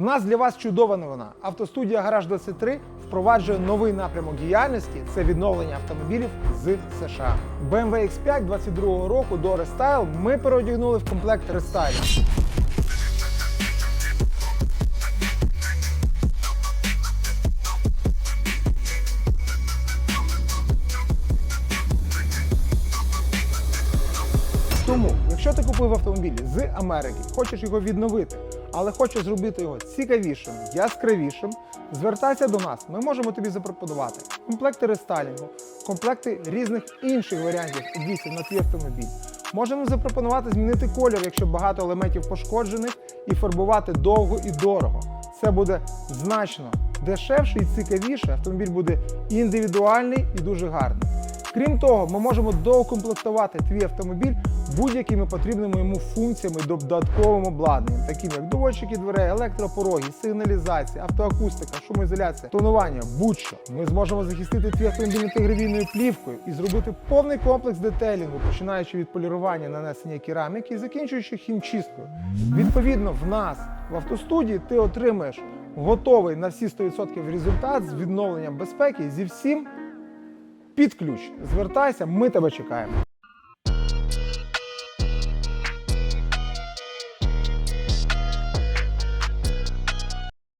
нас для вас чудова новина. Автостудія Гараж 23 впроваджує новий напрямок діяльності це відновлення автомобілів з США. BMW X5 22 року до Restyle ми переодягнули в комплект рестайлінг. Тому, якщо ти купив автомобіль з Америки, хочеш його відновити, але хочеш зробити його цікавішим, яскравішим, звертайся до нас. Ми можемо тобі запропонувати комплекти рестайлінгу, комплекти різних інших варіантів обвісів на твій автомобіль. Можемо запропонувати змінити колір, якщо багато елементів пошкоджених, і фарбувати довго і дорого. Це буде значно дешевше і цікавіше. Автомобіль буде індивідуальний і дуже гарний. Крім того, ми можемо доукомплектувати твій автомобіль будь-якими потрібними йому функціями додатковим обладнанням, таким як доводчики дверей, електропороги, сигналізація, автоакустика, шумоізоляція, тонування, будь-що. Ми зможемо захистити твій автомобіль інтеграційною плівкою і зробити повний комплекс детейлінгу, починаючи від полірування, нанесення кераміки і закінчуючи хімчисткою. Відповідно, в нас в автостудії ти отримаєш готовий на всі 100% результат з відновленням безпеки зі всім під ключ. Звертайся, ми тебе чекаємо.